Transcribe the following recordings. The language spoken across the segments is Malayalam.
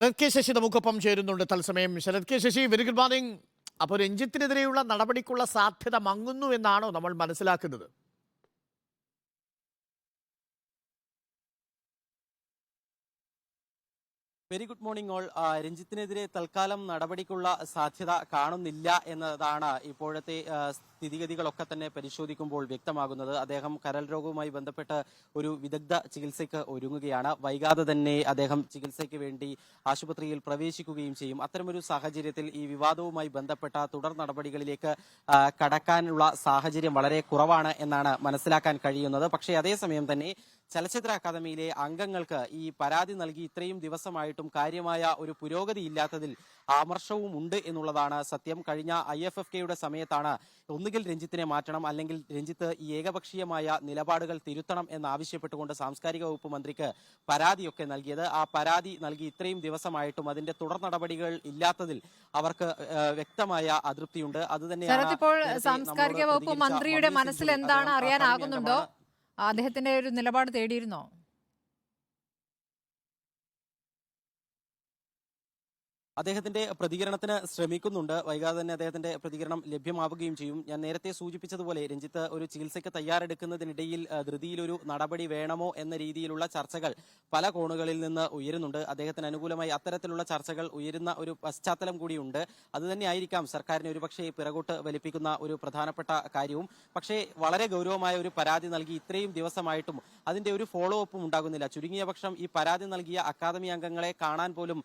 ശരത് കെ ശശി നമുക്കൊപ്പം ചേരുന്നുണ്ട് തത്സമയം Sarath K Sasi very good morning അപ്പോൾ രഞ്ജിത്തിനെതിരെയുള്ള നടപടിക്കുള്ള സാധ്യത മങ്ങുന്നു എന്നാണോ നമ്മൾ മനസ്സിലാക്കുന്നത്? Very good morning all. രഞ്ജിത്തിനെതിരെ തൽക്കാലം നടപടിക്കുള്ള സാധ്യത കാണുന്നില്ല എന്നതാണ് ഇപ്പോഴത്തെ സ്ഥിതിഗതികളൊക്കെ തന്നെ പരിശോധിക്കുമ്പോൾ വ്യക്തമാകുന്നത്. അദ്ദേഹം കരൽ രോഗവുമായി ബന്ധപ്പെട്ട് ഒരു വിദഗ്ധ ചികിത്സയ്ക്ക് ഒരുങ്ങുകയാണ്. വൈകാതെ തന്നെ അദ്ദേഹം ചികിത്സയ്ക്ക് വേണ്ടി ആശുപത്രിയിൽ പ്രവേശിക്കുകയും ചെയ്യും. അത്തരമൊരു സാഹചര്യത്തിൽ ഈ വിവാദവുമായി ബന്ധപ്പെട്ട തുടർ നടപടികളിലേക്ക് കടക്കാനുള്ള സാഹചര്യം വളരെ കുറവാണ് എന്നാണ് മനസ്സിലാക്കാൻ കഴിയുന്നത്. പക്ഷേ അതേസമയം തന്നെ ചലച്ചിത്ര അക്കാദമിയിലെ അംഗങ്ങൾക്ക് ഈ പരാതി നൽകി ഇത്രയും ദിവസമായിട്ടും കാര്യമായ ഒരു പുരോഗതി ഇല്ലാത്തതിൽ ആമർഷവും ഉണ്ട് എന്നുള്ളതാണ് സത്യം. കഴിഞ്ഞ ഐ എഫ് എഫ് കെയുടെ സമയത്താണ് ഒന്നുകിൽ രഞ്ജിത്തിനെ മാറ്റണം അല്ലെങ്കിൽ രഞ്ജിത്ത് ഈ ഏകപക്ഷീയമായ നിലപാടുകൾ തിരുത്തണം എന്നാവശ്യപ്പെട്ടുകൊണ്ട് സാംസ്കാരിക വകുപ്പ് മന്ത്രിക്ക് പരാതിയൊക്കെ നൽകിയത്. ആ പരാതി നൽകി ഇത്രയും ദിവസമായിട്ടും അതിന്റെ തുടർ നടപടികൾ ഇല്ലാത്തതിൽ അവർക്ക് വ്യക്തമായ അതൃപ്തിയുണ്ട്. അത് തന്നെയാണ് സാംസ്കാരിക വകുപ്പ് മന്ത്രിയുടെ മനസ്സിൽ എന്താണ് അറിയാനാകുന്നുണ്ടോ? അദ്ദേഹത്തിന്റെ ഒരു നിലപാട് തേടിയിരുന്നോ? അദ്ദേഹത്തിന്റെ പ്രതികരണത്തിന് ശ്രമിക്കുന്നുണ്ട്. വൈകാതെ തന്നെ അദ്ദേഹത്തിന്റെ പ്രതികരണം ലഭ്യമാവുകയും ചെയ്യും. ഞാൻ നേരത്തെ സൂചിപ്പിച്ചതുപോലെ രഞ്ജിത്ത് ഒരു ചികിത്സയ്ക്ക് തയ്യാറെടുക്കുന്നതിനിടയിൽ ധൃതിയിലൊരു നടപടി വേണമോ എന്ന രീതിയിലുള്ള ചർച്ചകൾ പല കോണുകളിൽ നിന്ന് ഉയരുന്നുണ്ട്. അദ്ദേഹത്തിന് അനുകൂലമായി അത്തരത്തിലുള്ള ചർച്ചകൾ ഉയരുന്ന ഒരു പശ്ചാത്തലം കൂടിയുണ്ട്. അത് തന്നെയായിരിക്കാം സർക്കാരിനെ ഒരുപക്ഷെ പിറകോട്ട് വലിപ്പിക്കുന്ന ഒരു പ്രധാനപ്പെട്ട കാര്യവും. പക്ഷേ വളരെ ഗൗരവമായ ഒരു പരാതി നൽകി ഇത്രയും ദിവസമായിട്ടും അതിന്റെ ഒരു ഫോളോ അപ്പും ഉണ്ടാകുന്നില്ല. ചുരുങ്ങിയ പക്ഷം ഈ പരാതി നൽകിയ അക്കാദമി അംഗങ്ങളെ കാണാൻ പോലും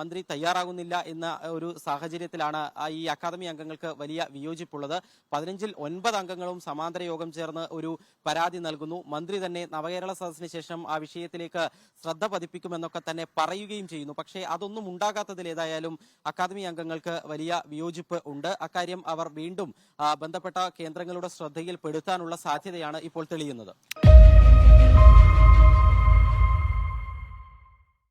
മന്ത്രി മന്ത്രി തയ്യാറാകുന്നില്ല എന്ന ഒരു സാഹചര്യത്തിലാണ് ഈ അക്കാദമി അംഗങ്ങൾക്ക് വലിയ വിയോജിപ്പുള്ളത്. പതിനഞ്ചിൽ ഒൻപത് അംഗങ്ങളും സമാന്തര യോഗം ചേർന്ന് ഒരു പരാതി നൽകുന്നു. മന്ത്രി തന്നെ നവകേരള സദസ്സിന് ശേഷം ആ വിഷയത്തിലേക്ക് ശ്രദ്ധ പതിപ്പിക്കുമെന്നൊക്കെ തന്നെ പറയുകയും ചെയ്യുന്നു. പക്ഷേ അതൊന്നും ഉണ്ടാകാത്തതിൽ ഏതായാലും അക്കാദമി അംഗങ്ങൾക്ക് വലിയ വിയോജിപ്പ് ഉണ്ട്. അക്കാര്യം അവർ വീണ്ടും ബന്ധപ്പെട്ട കേന്ദ്രങ്ങളുടെ ശ്രദ്ധയിൽപ്പെടുത്താനുള്ള സാധ്യതയാണ് ഇപ്പോൾ തെളിയുന്നത്.